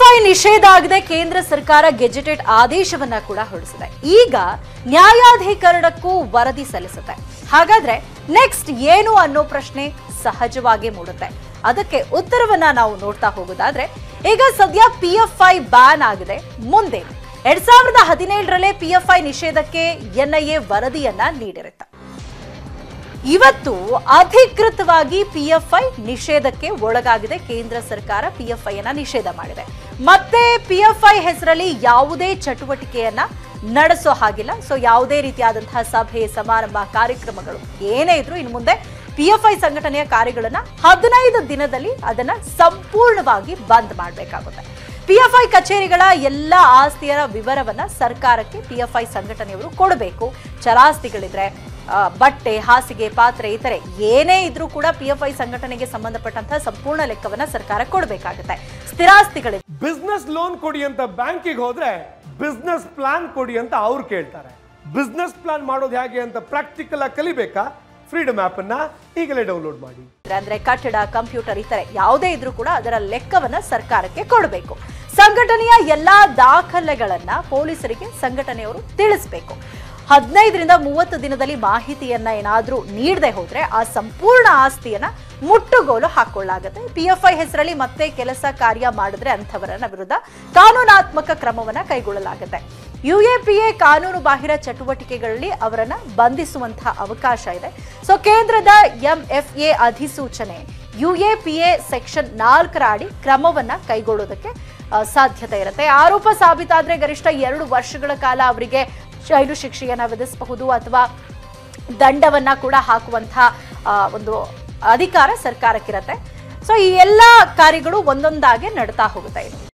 PFI ನಿಷೇಧ ಆಗದೆ. ಕೇಂದ್ರ ಸರ್ಕಾರ ಗೆಜೆಟೆಡ್ ಆದೇಶವನ್ನ ಕೂಡ ಹೊರಡಿಸಿದೆ. ಈಗ ನ್ಯಾಯಾಧಿಕರಣಕ್ಕೂ ವರದಿ ಸಲ್ಲಿಸುತ್ತೆ. ಹಾಗಾದ್ರೆ ನೆಕ್ಸ್ಟ್ ಏನು ಅನ್ನೋ ಪ್ರಶ್ನೆ ಸಹಜವಾಗಿ ಮೂಡುತ್ತೆ. ಅದಕ್ಕೆ ಉತ್ತರವನ್ನ ನಾವು ನೋಡ್ತಾ ಹೋಗೋದಾದ್ರೆ, ಈಗ ಸದ್ಯ ಪಿಎಫ್ಐ ಬ್ಯಾನ್ ಆಗಿದೆ. ಮುಂದೆ ಎರಡ್ ಸಾವಿರದ ಹದಿನೇಳರಲ್ಲೇ ಪಿಎಫ್ಐ ನಿಷೇಧಕ್ಕೆ ಎನ್ಐಎ ವರದಿಯನ್ನ ನೀಡಿರುತ್ತೆ. ಇವತ್ತು ಅಧಿಕೃತವಾಗಿ ಪಿಎಫ್ಐ ನಿಷೇಧಕ್ಕೆ ಒಳಗಾಗಿದೆ. ಕೇಂದ್ರ ಸರ್ಕಾರ ಪಿಎಫ್ಐ ಅನ್ನ ನಿಷೇಧ ಮಾಡಿದೆ. ಮತ್ತೆ ಪಿಎಫ್ಐ ಹೆಸರಲ್ಲಿ ಯಾವುದೇ ಚಟುವಟಿಕೆಯನ್ನ ನಡೆಸೋ ಹಾಗಿಲ್ಲ. ಸೊ ಯಾವುದೇ ರೀತಿಯಾದಂತಹ ಸಭೆ, ಸಮಾರಂಭ, ಕಾರ್ಯಕ್ರಮಗಳು ಏನೇ ಇದ್ರು ಇನ್ನು ಮುಂದೆ ಪಿಎಫ್ಐ ಸಂಘಟನೆಯ ಕಾರ್ಯಗಳನ್ನ ಹದಿನೈದು ದಿನದಲ್ಲಿ ಅದನ್ನ ಸಂಪೂರ್ಣವಾಗಿ ಬಂದ್ ಮಾಡಬೇಕಾಗುತ್ತೆ. ಪಿಎಫ್ಐ ಕಚೇರಿಗಳ ಎಲ್ಲ ಆಸ್ತಿಯರ ವಿವರವನ್ನ ಸರ್ಕಾರಕ್ಕೆ ಪಿಎಫ್ಐ ಸಂಘಟನೆಯವರು ಕೊಡಬೇಕು. ಚರಾಸ್ತಿಗಳಿದ್ರೆ ಬಟ್ಟೆ ಹಾಸಿಗೆ ಪಾತ್ರೆ ಇತರೆ ಏನೇ ಇದ್ರೂ ಕೂಡ ಪಿಎಫ್ಐ ಸಂಘಟನೆಗೆ ಸಂಬಂಧಪಟ್ಟಂತಹ ಸಂಪೂರ್ಣ ಲೆಕ್ಕವನ್ನ ಸರ್ಕಾರ ಕೊಡಬೇಕಾಗುತ್ತೆ. ಸ್ಥಿರಾಸ್ತಿಗಳಿದೆ ಬಿಸ್ನೆಸ್ ಲೋನ್ ಕೊಡಿ ಅಂತ ಬ್ಯಾಂಕಿಗೆ ಹೋದ್ರೆ ಬಿಸ್ನೆಸ್ ಪ್ಲಾನ್ ಕೊಡಿ ಅಂತ ಅವ್ರು ಕೇಳ್ತಾರೆ. ಬಿಸ್ನೆಸ್ ಪ್ಲಾನ್ ಮಾಡೋದು ಹೇಗೆ ಅಂತ ಪ್ರಾಕ್ಟಿಕಲ್ ಆಗಿ ಕಲಿಬೇಕಾ? ಫ್ರೀಡಮ್ ಆಪ್ ಅನ್ನ ಈಗಲೇ ಡೌನ್ಲೋಡ್ ಮಾಡಿ. ಅಂದ್ರೆ ಕಟ್ಟಡ ಕಂಪ್ಯೂಟರ್ ಇತರೆ ಯಾವುದೇ ಇದ್ರೂ ಕೂಡ ಅದರ ಲೆಕ್ಕವನ್ನ ಸರ್ಕಾರಕ್ಕೆ ಕೊಡಬೇಕು. ಸಂಘಟನೆಯ ಎಲ್ಲಾ ದಾಖಲೆಗಳನ್ನ ಪೊಲೀಸರಿಗೆ ಸಂಘಟನೆಯವರು ತಿಳಿಸಬೇಕು. ಹದಿನೈದರಿಂದ ಮೂವತ್ತು ದಿನದಲ್ಲಿ ಮಾಹಿತಿಯನ್ನ ಏನಾದರೂ ನೀಡದೆ ಹೋದ್ರೆ ಆ ಸಂಪೂರ್ಣ ಆಸ್ತಿಯನ್ನ ಮುಟ್ಟುಗೋಲು ಹಾಕೊಳ್ಳಾಗುತ್ತೆ. ಐ ಹೆಸರಲ್ಲಿ ಮತ್ತೆ ಕೆಲಸ ಕಾರ್ಯ ಮಾಡಿದ್ರೆ ಅಂಥವರನ್ನ ವಿರುದ್ಧ ಕಾನೂನಾತ್ಮಕ ಕ್ರಮವನ್ನ ಕೈಗೊಳ್ಳಲಾಗುತ್ತೆ. ಯುಎಪಿಎ ಕಾನೂನು ಬಾಹಿರ ಚಟುವಟಿಕೆಗಳಲ್ಲಿ ಅವರನ್ನ ಬಂಧಿಸುವಂತಹ ಅವಕಾಶ ಇದೆ. ಸೊ ಕೇಂದ್ರದ ಎಂಎಫ್ಎ ಅಧಿಸೂಚನೆ ಯುಎಪಿಎ ಸೆಕ್ಷನ್ ನಾಲ್ಕರ ಅಡಿ ಕ್ರಮವನ್ನ ಕೈಗೊಳ್ಳೋದಕ್ಕೆ ಸಾಧ್ಯತೆ ಇರುತ್ತೆ. ಆರೋಪ ಸಾಬೀತಾದ್ರೆ ಗರಿಷ್ಠ ಎರಡು ವರ್ಷಗಳ ಕಾಲ ಅವರಿಗೆ ಜೈಲು ಶಿಕ್ಷೆಯನ್ನ ವಿಧಿಸಬಹುದು ಅಥವಾ ದಂಡವನ್ನ ಕೂಡ ಹಾಕುವಂತಹ ಒಂದು ಅಧಿಕಾರ ಸರ್ಕಾರಕ್ಕಿರತ್ತೆ ಸೊ ಈ ಎಲ್ಲ ಕಾರ್ಯಗಳು ಒಂದೊಂದಾಗೆ ನಡ್ತಾ ಹೋಗುತ್ತೆ ಇದು